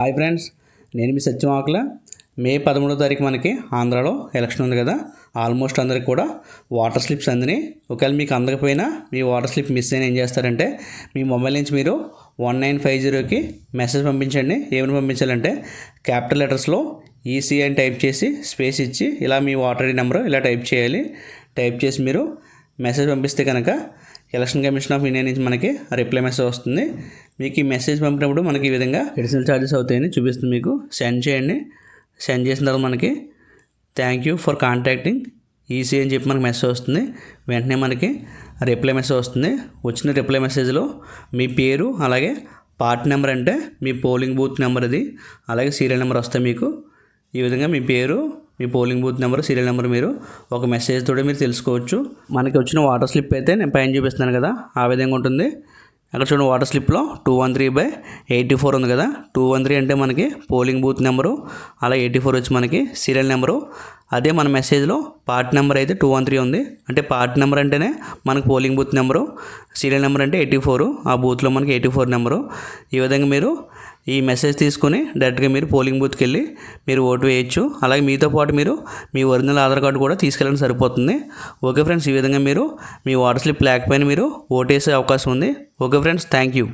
Hi friends నేను మీ సత్యం ఆకుల. మే పదమూడో తారీఖు మనకి ఆంధ్రాలో ఎలక్షన్ ఉంది కదా. ఆల్మోస్ట్ అందరికి కూడా వాటర్ స్లిప్స్ అందినాయి ఒకవేళ మీకు అందకపోయినా మీ వాటర్ స్లిప్ మిస్ అయిన ఏం చేస్తారంటే మీ మొబైల్ నుంచి మీరు వన్ నైన్ ఫైవ్ జీరోకి మెసేజ్ పంపించండి. ఏమైనా పంపించాలంటే క్యాపిటల్ లెటర్స్లో ఈసీ అని టైప్ చేసి స్పేస్ ఇచ్చి ఇలా మీ వాటర్ ఐడి నెంబర్ ఇలా టైప్ చేయాలి. టైప్ చేసి మీరు మెసేజ్ పంపిస్తే కనుక ఎలక్షన్ కమిషన్ ఆఫ్ ఇండియా నుంచి మనకి రిప్లై మెసేజ్ వస్తుంది. మీకు ఈ మెసేజ్ పంపినప్పుడు మనకి ఈ విధంగా అడిషనల్ ఛార్జెస్ అవుతాయని చూపిస్తుంది మీకు. సెండ్ చేయండి. సెండ్ చేసిన తర్వాత మనకి thank you for contacting EC అని చెప్పి మనకి మెసేజ్ వస్తుంది. వెంటనే మనకి రిప్లై మెసేజ్ వస్తుంది. వచ్చిన రిప్లై మెసేజ్లో మీ పేరు అలాగే పార్ట్ నెంబర్ అంటే మీ పోలింగ్ బూత్ నెంబర్ అది అలాగే సీరియల్ నెంబర్ వస్తాయి మీకు. ఈ విధంగా మీ పేరు మీ polling booth number serial number మీరు ఒక మెసేజ్ తోటి మీరు తెలుసుకోవచ్చు. మనకి వచ్చిన వాటర్ స్లిప్ అయితే నేను పైన చూపిస్తున్నాను కదా ఆ విధంగా ఉంటుంది. అక్కడ చూడండి voter స్లిప్లో two one three by eighty four ఉంది కదా. టూ వన్ త్రీ అంటే మనకి పోలింగ్ బూత్ నెంబరు అలా ఎయిటీ ఫోర్ వచ్చి మనకి సీరియల్ నెంబరు. అదే మన మెసేజ్లో పార్ట్ నెంబర్ అయితే టూ వన్ త్రీ ఉంది. అంటే పార్ట్ నెంబర్ అంటేనే మనకు polling booth number serial number అంటే ఎయిటీ ఫోర్ ఆ బూత్లో మనకి ఎయిటీ ఫోర్ నెంబరు. ఈ విధంగా మీరు ఈ మెసేజ్ తీసుకొని డైరెక్ట్గా మీరు పోలింగ్ బూత్కి వెళ్ళి మీరు ఓటు వేయచ్చు. అలాగే మీతో పాటు మీరు మీ ఒరిజినల్ ఆధార్ కార్డు కూడా తీసుకెళ్ళడం సరిపోతుంది. ఓకే ఫ్రెండ్స్ ఈ విధంగా మీరు మీ వాటర్ స్లిప్ లేకపోయినా మీరు ఓటు వేసే అవకాశం ఉంది. Okay friends thank you